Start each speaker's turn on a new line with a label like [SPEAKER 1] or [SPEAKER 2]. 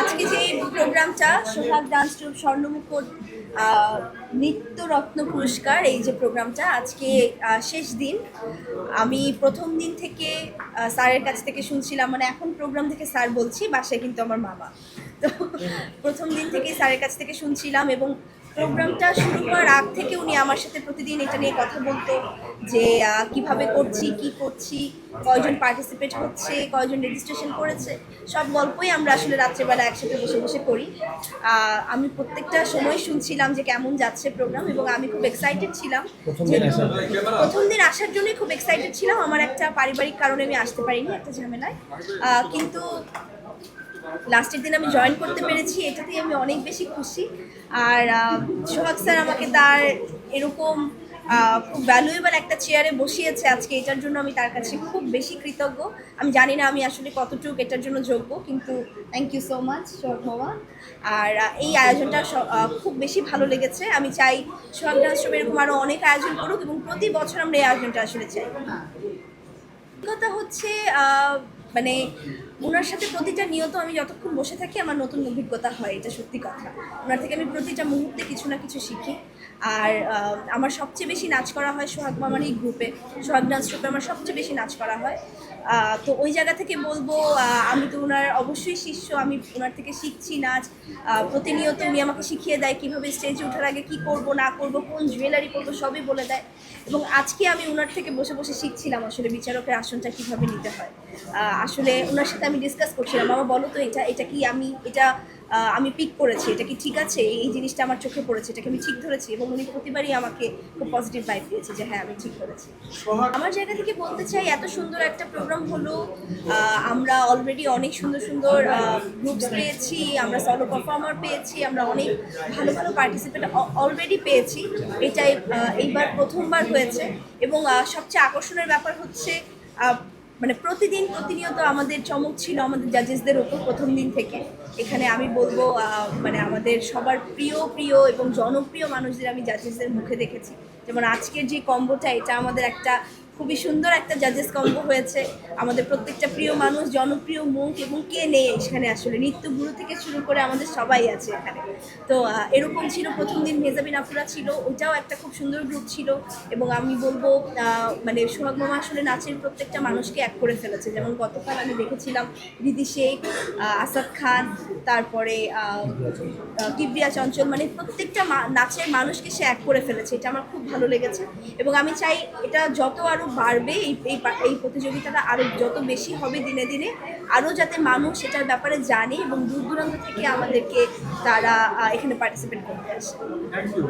[SPEAKER 1] আজকে যে প্রোগ্রামটা, সোহাগ ডান্স টু স্বর্ণমুকুট নৃত্য রত্ন পুরস্কার, এই যে প্রোগ্রামটা, আজকে শেষ দিন। আমি প্রথম দিন থেকে স্যারের কাছ থেকে শুনছিলাম মানে এখন প্রোগ্রাম থেকে স্যার বলছি, বাসায় কিন্তু আমার মামা। তো প্রথম দিন থেকেই স্যারের কাছ থেকে শুনছিলাম এবং প্রোগ্রামটা শুরু করার আগ থেকে উনি আমার সাথে প্রতিদিন এটা নিয়ে কথা বলতো যে কীভাবে করছি কি করছি কয়জন পার্টিসিপেট হচ্ছে কয়জন রেজিস্ট্রেশন করেছে সব গল্পই আমরা আসলে রাত্রেবেলা একসাথে বসে বসে করি। আমি প্রত্যেকটা সময় শুনছিলাম যে কেমন যাচ্ছে প্রোগ্রাম এবং আমি খুব এক্সাইটেড ছিলাম।
[SPEAKER 2] প্রথম দিন আসার
[SPEAKER 1] প্রথম দিন আসার জন্যই খুব এক্সাইটেড ছিলাম। আমার একটা পারিবারিক কারণে আমি আসতে পারিনি একটা ঝামেলায়। কিন্তু লাস্টের দিন আমি জয়েন করতে পেরেছি, এটাতেই আমি অনেক বেশি খুশি। আর সোহাগ স্যার আমাকে তার এরকম খুব ভ্যালুয়েবল একটা চেয়ারে বসিয়েছে আজকে। এটার জন্য আমি তার কাছে খুব বেশি কৃতজ্ঞ। আমি জানি না আমি আসলে কতটুকু এটার জন্য যোগ্য, কিন্তু thank you so much Sohag মামা আর এই আয়োজনটা খুব বেশি ভালো লেগেছে। আমি চাই সোহাগ শো এরকম আরও অনেক আয়োজন করুক এবং প্রতি বছর আমরা এই আয়োজনটা আসলে চাই। কথা হচ্ছে মানে ওনার সাথে প্রতিটা নিয়ত আমি যতক্ষণ বসে থাকি, আমার নতুন অভিজ্ঞতা হয়, এটা সত্যি কথা। ওনার থেকে আমি প্রতিটা মুহূর্তে কিছু না কিছু শিখি। আর আমার সবচেয়ে বেশি নাচ করা হয় সোহাগ মামার এই গ্রুপে সোহাগ ডান্স গ্রুপে আমার সবচেয়ে বেশি নাচ করা হয়। তো ওই জায়গা থেকে বলব আমি তো ওনার অবশ্যই শিষ্য, আমি ওনার থেকে শিখছি নাচ। প্রতিনিয়ত উনি আমাকে শিখিয়ে দেয় কীভাবে স্টেজে ওঠার আগে কী করব, না করব, কোন জুয়েলারি করব সবই বলে দেয়। এবং আজকে আমি ওনার থেকে বসে বসে শিখছিলাম আসলে বিচারকের আসনটা কীভাবে নিতে হয়। আসলে ওনার সাথে আমি ডিসকাস করছিলাম। বাবা বলো তো এটা এটা কি আমি এটা আমি পিক করেছি এটা কি ঠিক আছে? এই জিনিসটা আমার চোখে পড়েছে এটাকে আমি ঠিক ধরেছি? এবং উনি প্রতিবারই আমাকে খুব পজিটিভ ভাইব দিয়েছে যে হ্যাঁ আমি ঠিক করেছি। আমার জায়গা থেকে বলতে চাই এত সুন্দর একটা প্রোগ্রাম হলো। আমরা অলরেডি অনেক সুন্দর সুন্দর গ্রুপস পেয়েছি আমরা সলো পারফর্মার পেয়েছি আমরা অনেক ভালো ভালো পার্টিসিপেট অলরেডি পেয়েছি। এটাই এইবার প্রথমবার হয়েছে। এবং সবচেয়ে আকর্ষণের ব্যাপার হচ্ছে মানে প্রতিদিন প্রতিনিয়ত আমাদের চমক ছিল আমাদের জাজেসদের ওপর প্রথম দিন থেকে। এখানে আমি বলব মানে আমাদের সবার প্রিয় প্রিয় এবং জনপ্রিয় মানুষদের আমি জাজেসদের মুখে দেখেছি। যেমন আজকের যে কম্বোটা এটা আমাদের একটা খুবই সুন্দর একটা জাজেস কম্বো হয়েছে। আমাদের প্রত্যেকটা প্রিয় মানুষ, জনপ্রিয় মুখ এবং কে নেই এখানে আসলে? নৃত্যগুরু থেকে শুরু করে আমাদের সবাই আছে এখানে। তো এরকম ছিল, প্রথম দিন মেজাবিন আফুরা ছিল ওইটাও একটা খুব সুন্দর গ্রুপ ছিল এবং আমি বলব মানে সোহাগ মামা আসলে নাচের প্রত্যেকটা মানুষকে এক করে ফেলেছে। যেমন গতকাল আমি দেখেছিলাম দিদি শেখ আসাদ খান, তারপরে কিবরিয়া চঞ্চল মানে প্রত্যেকটা নাচের মানুষকে সে এক করে ফেলেছে। এটা আমার খুব ভালো লেগেছে এবং আমি চাই এটা যত আরও বাড়বে এই এই প্রতিযোগিতাটা আরও যত বেশি হবে দিনে দিনে আরও যাতে মানুষ এটার ব্যাপারে জানে এবং দূর দূরান্ত থেকে আমাদেরকে তারা এখানে পার্টিসিপেট করতে আসে। Thank you